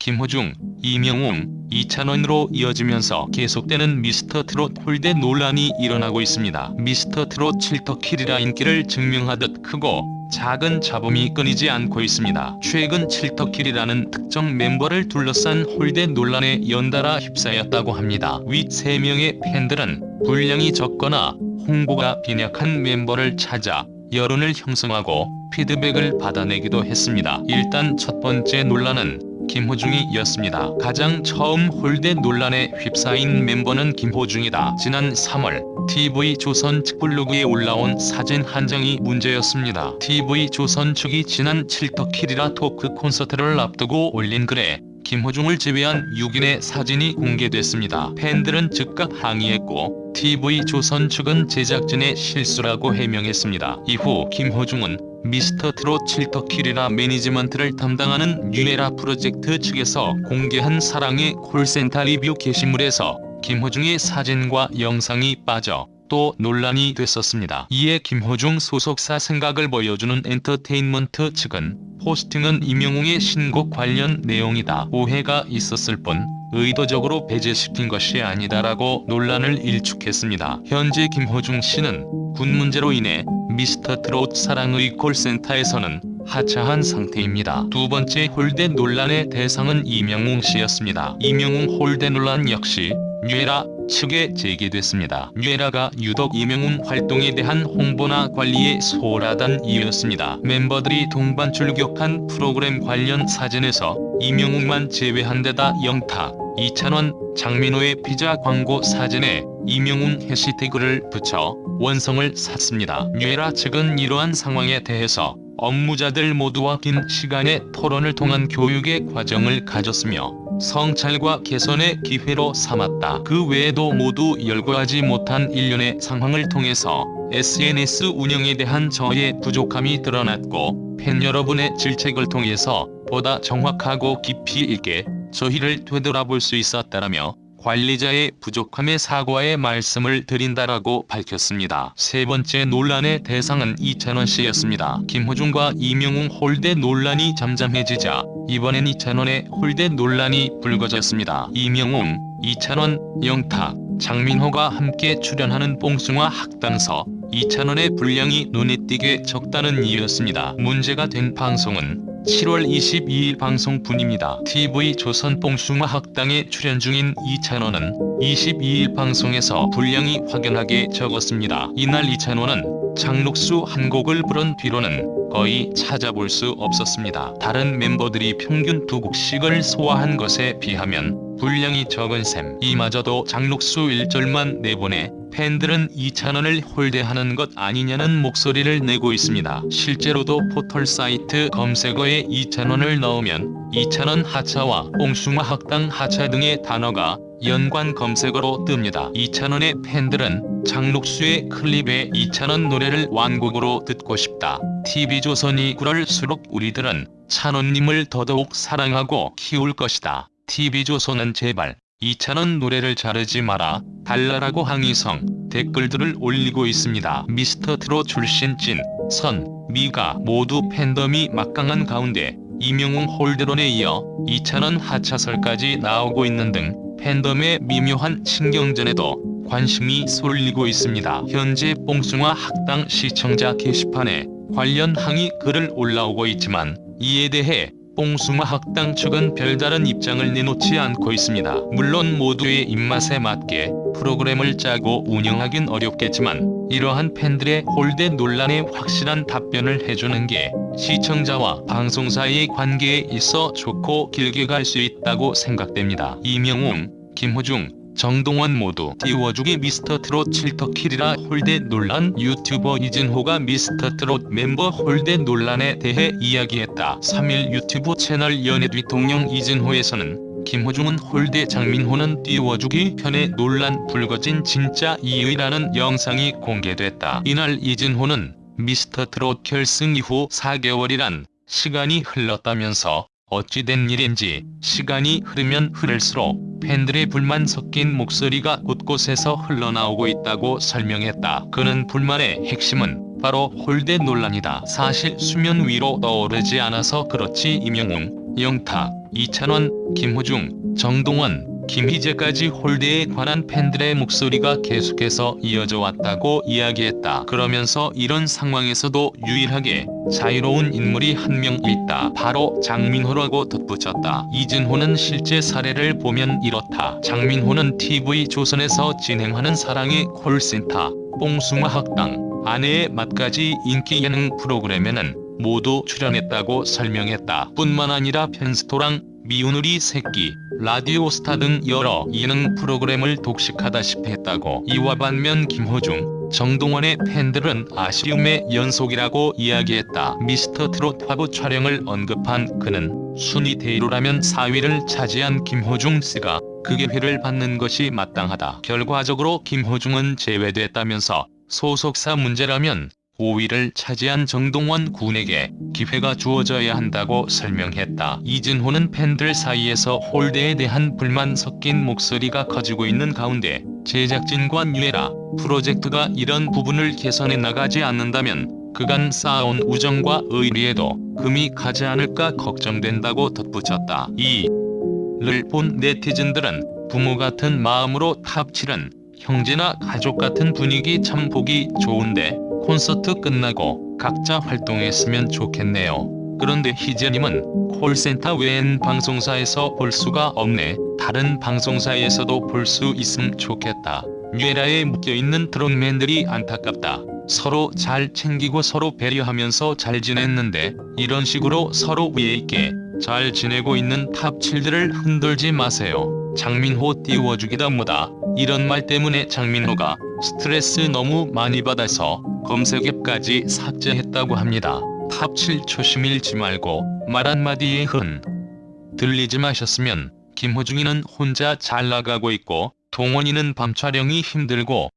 김호중, 이명웅, 이찬원으로 이어지면서 계속되는 미스터 트롯 홀대 논란이 일어나고 있습니다. 미스터 트롯 칠터킬이라 인기를 증명하듯 크고 작은 잡음이 끊이지 않고 있습니다. 최근 칠터킬이라는 특정 멤버를 둘러싼 홀대 논란에 연달아 휩싸였다고 합니다. 위 3명의 팬들은 분량이 적거나 홍보가 빈약한 멤버를 찾아 여론을 형성하고 피드백을 받아내기도 했습니다. 일단 첫 번째 논란은 김호중이였습니다. 가장 처음 홀대 논란에 휩싸인 멤버는 김호중이다. 지난 3월 TV 조선 측 블로그에 올라온 사진 한 장이 문제였습니다. TV 조선 측이 지난 칠터킬이라 토크 콘서트를 앞두고 올린 글에 김호중을 제외한 6인의 사진이 공개됐습니다. 팬들은 즉각 항의했고 TV 조선 측은 제작진의 실수라고 해명했습니다. 이후 김호중은 미스터 트롯 칠터킬이라 매니지먼트를 담당하는 뉴에라 프로젝트 측에서 공개한 사랑의 콜센터 리뷰 게시물에서 김호중의 사진과 영상이 빠져 또 논란이 됐었습니다. 이에 김호중 소속사 생각을 보여주는 엔터테인먼트 측은 포스팅은 임영웅의 신곡 관련 내용이다. 오해가 있었을 뿐 의도적으로 배제시킨 것이 아니다라고 논란을 일축했습니다. 현재 김호중 씨는 군 문제로 인해 미스터 트롯 사랑의 콜센터에서는 하차한 상태입니다. 두 번째 홀대 논란의 대상은 이명웅 씨였습니다. 이명웅 홀대 논란 역시 뉴에라 측에 제기됐습니다. 뉴에라가 유독 이명웅 활동에 대한 홍보나 관리에 소홀하단 이유였습니다. 멤버들이 동반 출격한 프로그램 관련 사진에서 이명웅만 제외한 데다 영탁, 이찬원, 장민호의 피자 광고 사진에 이명웅 해시태그를 붙여 원성을 샀습니다. 뉴에라 측은 이러한 상황에 대해서 업무자들 모두와 긴 시간의 토론을 통한 교육의 과정을 가졌으며 성찰과 개선의 기회로 삼았다. 그 외에도 모두 열거하지 못한 일련의 상황을 통해서 SNS 운영에 대한 저의 부족함이 드러났고 팬 여러분의 질책을 통해서 보다 정확하고 깊이 있게 저희를 되돌아볼 수 있었다라며 관리자의 부족함에 사과의 말씀을 드린다라고 밝혔습니다. 세 번째 논란의 대상은 이찬원 씨였습니다. 김호중과 이명웅 홀대 논란이 잠잠해지자 이번엔 이찬원의 홀대 논란이 불거졌습니다. 이명웅, 이찬원, 영탁, 장민호가 함께 출연하는 뽕숭아 학당서 이찬원의 분량이 눈에 띄게 적다는 이유였습니다. 문제가 된 방송은 7월 22일 방송분입니다. TV 조선 뽕숭아 학당에 출연 중인 이찬원은 22일 방송에서 분량이 확연하게 적었습니다. 이날 이찬원은 장록수 한 곡을 부른 뒤로는 거의 찾아볼 수 없었습니다. 다른 멤버들이 평균 두 곡씩을 소화한 것에 비하면 분량이 적은 셈. 이마저도 장록수 1절만 내보내 팬들은 이찬원을 홀대하는 것 아니냐는 목소리를 내고 있습니다. 실제로도 포털 사이트 검색어에 이찬원을 넣으면 이찬원 하차와 뽕숭아 학당 하차 등의 단어가 연관 검색어로 뜹니다. 이찬원의 팬들은 장록수의 클립에 이찬원 노래를 완곡으로 듣고 싶다. TV조선이 그럴수록 우리들은 찬원님을 더더욱 사랑하고 키울 것이다. TV조선은 제발 이찬원 노래를 자르지 마라 달라라고 항의성 댓글들을 올리고 있습니다. 미스터 트롯 출신 찐, 선, 미가 모두 팬덤이 막강한 가운데 이명웅 홀대론에 이어 이찬원 하차설까지 나오고 있는 등 팬덤의 미묘한 신경전에도 관심이 쏠리고 있습니다. 현재 뽕숭아 학당 시청자 게시판에 관련 항의 글을 올라오고 있지만 이에 대해 뽕숭아 학당 측은 별다른 입장을 내놓지 않고 있습니다. 물론 모두의 입맛에 맞게 프로그램을 짜고 운영하긴 어렵겠지만 이러한 팬들의 홀대 논란에 확실한 답변을 해주는 게 시청자와 방송사의 관계에 있어 좋고 길게 갈 수 있다고 생각됩니다. 이명웅, 김호중, 정동원 모두 띄워주기 미스터 트롯 칠터킬이라 홀대 논란 유튜버 이진호가 미스터 트롯 멤버 홀대 논란에 대해 이야기했다. 3일 유튜브 채널 연예 뒤통령 이진호에서는 김호중은 홀대 장민호는 띄워주기 편에 논란 불거진 진짜 이유라는 영상이 공개됐다. 이날 이진호는 미스터 트롯 결승 이후 4개월이란 시간이 흘렀다면서 어찌된 일인지 시간이 흐르면 흐를수록 팬들의 불만 섞인 목소리가 곳곳에서 흘러나오고 있다고 설명했다. 그는 불만의 핵심은 바로 홀대 논란이다. 사실 수면 위로 떠오르지 않아서 그렇지 이명웅, 영탁, 이찬원, 김호중, 정동원, 김희재까지 홀대에 관한 팬들의 목소리가 계속해서 이어져 왔다고 이야기했다. 그러면서 이런 상황에서도 유일하게 자유로운 인물이 한 명 있다. 바로 장민호라고 덧붙였다. 이진호는 실제 사례를 보면 이렇다. 장민호는 TV조선에서 진행하는 사랑의 콜센터, 뽕숭아 학당, 아내의 맛까지 인기 예능 프로그램에는 모두 출연했다고 설명했다. 뿐만 아니라 편스토랑, 미운 우리 새끼, 라디오 스타 등 여러 예능 프로그램을 독식하다시피 했다고 이와 반면 김호중, 정동원의 팬들은 아쉬움의 연속이라고 이야기했다. 미스터 트롯 화보 촬영을 언급한 그는 순위 대로라면 4위를 차지한 김호중 씨가 그 기회를 받는 것이 마땅하다. 결과적으로 김호중은 제외됐다면서 소속사 문제라면 5위를 차지한 정동원 군에게 기회가 주어져야 한다고 설명했다. 이진호는 팬들 사이에서 홀대에 대한 불만 섞인 목소리가 커지고 있는 가운데 제작진과 뉴에라 프로젝트가 이런 부분을 개선해 나가지 않는다면 그간 쌓아온 우정과 의리에도 금이 가지 않을까 걱정된다고 덧붙였다. 이를 본 네티즌들은 부모 같은 마음으로 탑7은 형제나 가족 같은 분위기 참 보기 좋은데 콘서트 끝나고 각자 활동했으면 좋겠네요. 그런데 희재님은 콜센터 외엔 방송사에서 볼 수가 없네. 다른 방송사에서도 볼 수 있음 좋겠다. 뉴에라에 묶여있는 드론맨들이 안타깝다. 서로 잘 챙기고 서로 배려하면서 잘 지냈는데 이런 식으로 서로 위에 있게 잘 지내고 있는 탑7들을 흔들지 마세요. 장민호 띄워주기다 뭐다. 이런 말 때문에 장민호가 스트레스 너무 많이 받아서 검색 앱까지 삭제했다고 합니다. 탑7 초심 잃지 말고 말 한마디에 흔 들리지 마셨으면 김호중이는 혼자 잘 나가고 있고 동원이는 밤 촬영이 힘들고